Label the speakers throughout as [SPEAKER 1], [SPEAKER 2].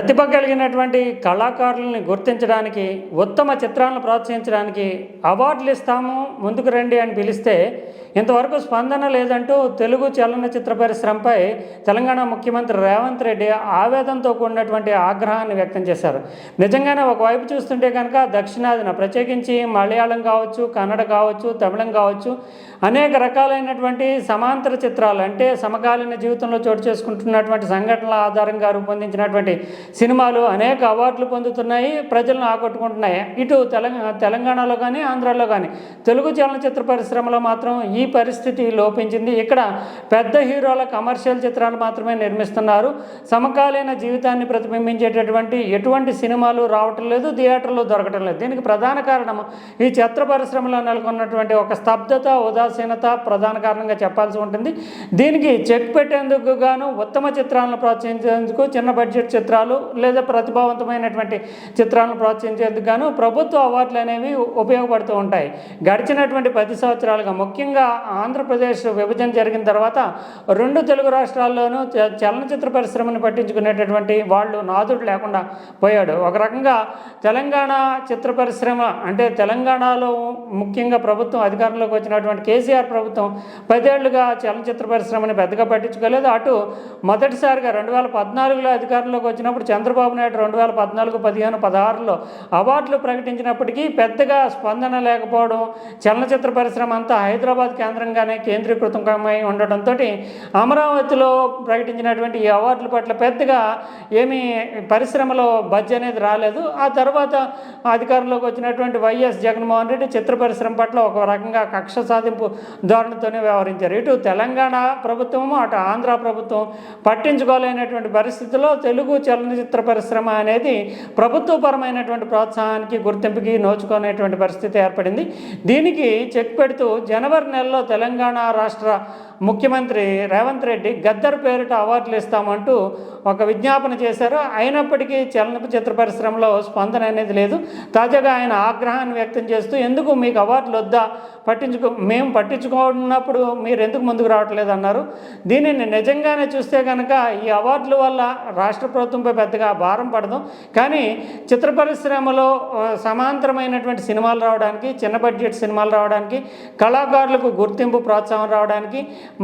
[SPEAKER 1] ప్రతిభ కలిగినటువంటి కళాకారులని గుర్తించడానికి ఉత్తమ చిత్రాలను ప్రోత్సహించడానికి అవార్డులు ఇస్తాము ముందుకు రండి అని పిలిస్తే ఇంతవరకు స్పందన లేదంటూ తెలుగు చలనచిత్ర పరిశ్రమపై తెలంగాణ ముఖ్యమంత్రి రేవంత్ రెడ్డి ఆవేదనతో కూడినటువంటి ఆగ్రహాన్ని వ్యక్తం చేశారు. నిజంగానే ఒకవైపు చూస్తుంటే కనుక దక్షిణాదిన ప్రత్యేకించి మలయాళం కావచ్చు కన్నడ కావచ్చు తమిళం కావచ్చు అనేక రకాలైనటువంటి సమాంతర చిత్రాలు అంటే సమకాలీన జీవితంలో చోటు చేసుకుంటున్నటువంటి సంఘటనల ఆధారంగా రూపొందించినటువంటి సినిమాలు అనేక అవార్డులు పొందుతున్నాయి ప్రజలను ఆకట్టుకుంటున్నాయి. ఇటు తెలంగాణ తెలంగాణలో కానీ ఆంధ్రాలో కానీ తెలుగు చలనచిత్ర పరిశ్రమలో మాత్రం ఈ ఈ పరిస్థితి లోపించింది. ఇక్కడ పెద్ద హీరోల కమర్షియల్ చిత్రాలు మాత్రమే నిర్మిస్తున్నారు. సమకాలీన జీవితాన్ని ప్రతిబింబించేటటువంటి ఎటువంటి సినిమాలు రావటం లేదు థియేటర్లు దొరకటం లేదు. దీనికి ప్రధాన కారణం ఈ చిత్ర పరిశ్రమలో నెలకొన్నటువంటి ఒక స్తబ్దత ఉదాసీనత ప్రధాన కారణంగా చెప్పాల్సి ఉంటుంది. దీనికి చెక్ పెట్టేందుకు గాను ఉత్తమ చిత్రాలను ప్రోత్సహించేందుకు చిన్న బడ్జెట్ చిత్రాలు లేదా ప్రతిభావంతమైనటువంటి చిత్రాలను ప్రోత్సహించేందుకు గాను ప్రభుత్వ అవార్డులు అనేవి ఉపయోగపడుతూ ఉంటాయి. గడిచినటువంటి పది సంవత్సరాలుగా ముఖ్యంగా ఆంధ్రప్రదేశ్ విభజన జరిగిన తర్వాత రెండు తెలుగు రాష్ట్రాల్లోనూ చలనచిత్ర పరిశ్రమను పట్టించుకునేటటువంటి వాళ్ళు నాదుడు లేకుండా పోయాడు. ఒక రకంగా తెలంగాణ చిత్ర పరిశ్రమ అంటే తెలంగాణలో ముఖ్యంగా ప్రభుత్వం అధికారంలోకి వచ్చినటువంటి కేసీఆర్ ప్రభుత్వం పదేళ్ళుగా చలనచిత్ర పరిశ్రమని పెద్దగా పట్టించుకోలేదు. అటు మొదటిసారిగా రెండు వేల పద్నాలుగులో అధికారంలోకి వచ్చినప్పుడు చంద్రబాబు నాయుడు రెండు వేల పద్నాలుగు పదిహేను పదహారులో అవార్డులు ప్రకటించినప్పటికీ పెద్దగా స్పందన లేకపోవడం చలనచిత్ర పరిశ్రమ అంతా హైదరాబాద్ కేంద్రంగానే కేంద్రీకృతమై ఉండటంతో అమరావతిలో ప్రకటించినటువంటి ఈ అవార్డుల పట్ల పెద్దగా ఏమీ పరిశ్రమలో బజ్ అనేది రాలేదు. ఆ తర్వాత అధికారంలోకి వచ్చినటువంటి వైఎస్ జగన్మోహన్ రెడ్డి చిత్ర పరిశ్రమ పట్ల ఒక రకంగా కక్ష సాధింపు ధోరణితోనే వ్యవహరించారు. ఇటు తెలంగాణ ప్రభుత్వము అటు ఆంధ్ర ప్రభుత్వం పట్టించుకోలేనటువంటి పరిస్థితుల్లో తెలుగు చలనచిత్ర పరిశ్రమ అనేది ప్రభుత్వపరమైనటువంటి ప్రోత్సాహానికి గుర్తింపుకి నోచుకునేటువంటి పరిస్థితి ఏర్పడింది. దీనికి చెక్ పెడుతూ జనవరి నెల ఎన్నికల్లో తెలంగాణ రాష్ట్ర ముఖ్యమంత్రి రేవంత్ రెడ్డి గద్దర్ పేరిట అవార్డులు ఇస్తామంటూ ఒక విజ్ఞాపన చేశారు. అయినప్పటికీ చలనచిత్ర పరిశ్రమలో స్పందన అనేది లేదు. తాజాగా ఆయన ఆగ్రహాన్ని వ్యక్తం చేస్తూ ఎందుకు మీకు అవార్డులు వద్దా? పట్టించుకో మేము పట్టించుకున్నప్పుడు మీరు ఎందుకు ముందుకు రావట్లేదు? అన్నారు. దీనిని నిజంగానే చూస్తే కనుక ఈ అవార్డుల వల్ల రాష్ట్ర ప్రభుత్వంపై పెద్దగా భారం పడదు. కానీ చిత్ర పరిశ్రమలో సమాంతరమైనటువంటి సినిమాలు రావడానికి చిన్న బడ్జెట్ సినిమాలు రావడానికి కళాకారులకు గుర్తింపు ప్రోత్సాహం రావడానికి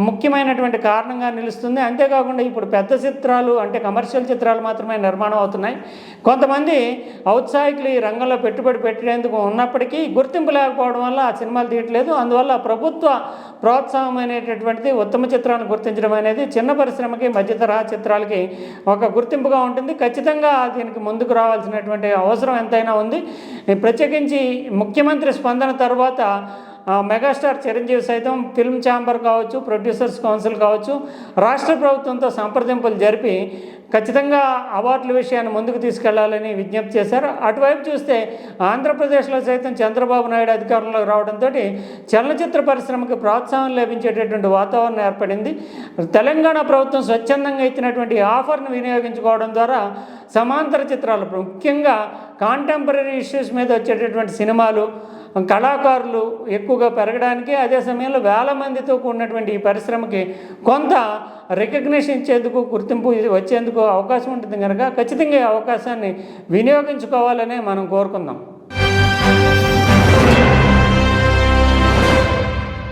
[SPEAKER 1] ముఖ్యమైనటువంటి కారణంగా నిలుస్తుంది. అంతేకాకుండా ఇప్పుడు పెద్ద చిత్రాలు అంటే కమర్షియల్ చిత్రాలు మాత్రమే నిర్మాణం అవుతున్నాయి. కొంతమంది ఔత్సాహికులు ఈ రంగంలో పెట్టుబడి పెట్టేందుకు ఉన్నప్పటికీ గుర్తింపు లేకపోవడం వల్ల ఆ సినిమాలు తీయట్లేదు. అందువల్ల ప్రభుత్వ ప్రోత్సాహం అనేటటువంటిది ఉత్తమ చిత్రాలను గుర్తించడం అనేది చిన్న పరిశ్రమకి మధ్యతరహా చిత్రాలకి ఒక గుర్తింపుగా ఉంటుంది. ఖచ్చితంగా దీనికి ముందుకు రావాల్సినటువంటి అవసరం ఎంతైనా ఉంది. ప్రత్యేకించి ముఖ్యమంత్రి స్పందన తర్వాత మెగాస్టార్ చిరంజీవి సైతం ఫిల్మ్ ఛాంబర్ కావచ్చు ప్రొడ్యూసర్స్ కౌన్సిల్ కావచ్చు రాష్ట్ర ప్రభుత్వంతో సంప్రదింపులు జరిపి ఖచ్చితంగా అవార్డుల విషయాన్ని ముందుకు తీసుకెళ్ళాలని విజ్ఞప్తి చేశారు. అటువైపు చూస్తే ఆంధ్రప్రదేశ్లో సైతం చంద్రబాబు నాయుడు అధికారంలోకి రావడంతో చలనచిత్ర పరిశ్రమకు ప్రోత్సాహం లభించేటటువంటి వాతావరణం ఏర్పడింది. తెలంగాణ ప్రభుత్వం స్వచ్ఛందంగా ఇచ్చినటువంటి ఆఫర్ను వినియోగించుకోవడం ద్వారా సమాంతర చిత్రాలు ముఖ్యంగా కాంటెంపరీ ఇష్యూస్ మీద వచ్చేటటువంటి సినిమాలు కళాకారులు ఎక్కువగా పెరగడానికి అదే సమయంలో వేల మందితో కూడినటువంటి ఈ పరిశ్రమకి కొంత రికగ్నిషన్ ఇచ్చేందుకు గుర్తింపు వచ్చేందుకు అవకాశం ఉంటుంది. కనుక ఖచ్చితంగా ఈ అవకాశాన్ని వినియోగించుకోవాలనే మనం కోరుకుందాం.